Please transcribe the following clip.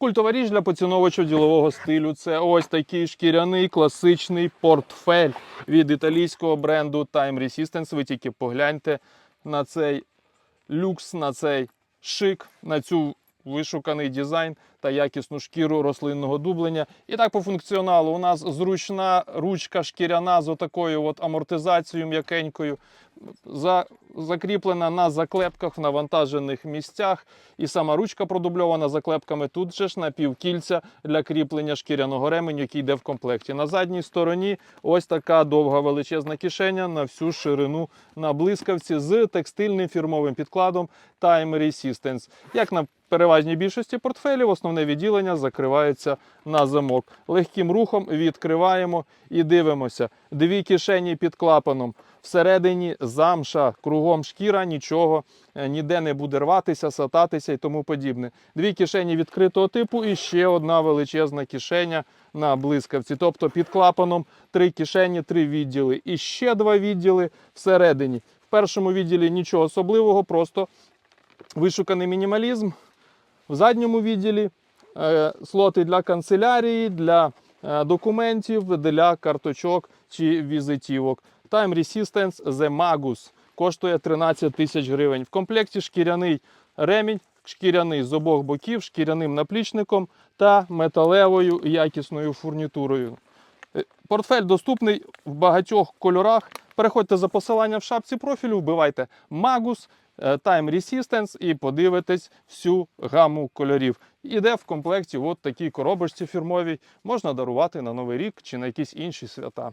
Культова річ для поціновувачів ділового стилю. Це ось такий шкіряний класичний портфель від італійського бренду Time Resistance. Ви тільки погляньте на цей люкс, на цей шик, на цю вишуканий дизайн та якісну шкіру рослинного дублення. І так по функціоналу у нас зручна ручка шкіряна з отакою от амортизацією м'якенькою, закріплена на заклепках в навантажених місцях. І сама ручка продубльована заклепками. Тут же ж напівкільця для кріплення шкіряного ременю, який йде в комплекті. На задній стороні ось така довга величезна кишеня на всю ширину на блискавці з текстильним фірмовим підкладом Time Resistance. Як на переважній більшості портфелів, основне відділення закривається на замок. Легким рухом відкриваємо і дивимося. Дві кишені під клапаном. Всередині замша, кругом шкіра, нічого е, ніде не буде рватися, сататися і тому подібне. Дві кишені відкритого типу і ще одна величезна кишеня на блискавці. Тобто під клапаном три кишені, три відділи. І ще два відділи всередині. В першому відділі нічого особливого, просто вишуканий мінімалізм. В задньому відділі е, слоти для канцелярії, для е, документів, для карточок чи візитівок. Time Resistance The Magus коштує 13 тисяч гривень. В комплекті шкіряний ремінь, шкіряний з обох боків, шкіряним наплічником та металевою якісною фурнітурою. Е, Портфель доступний в багатьох кольорах. Переходьте за посиланням в шапці профілю, вбивайте Magus, е, Time Resistance і подивитесь всю гаму кольорів. Іде в комплекті от такій коробочці фірмовій. Можна дарувати на Новий рік чи на якісь інші свята.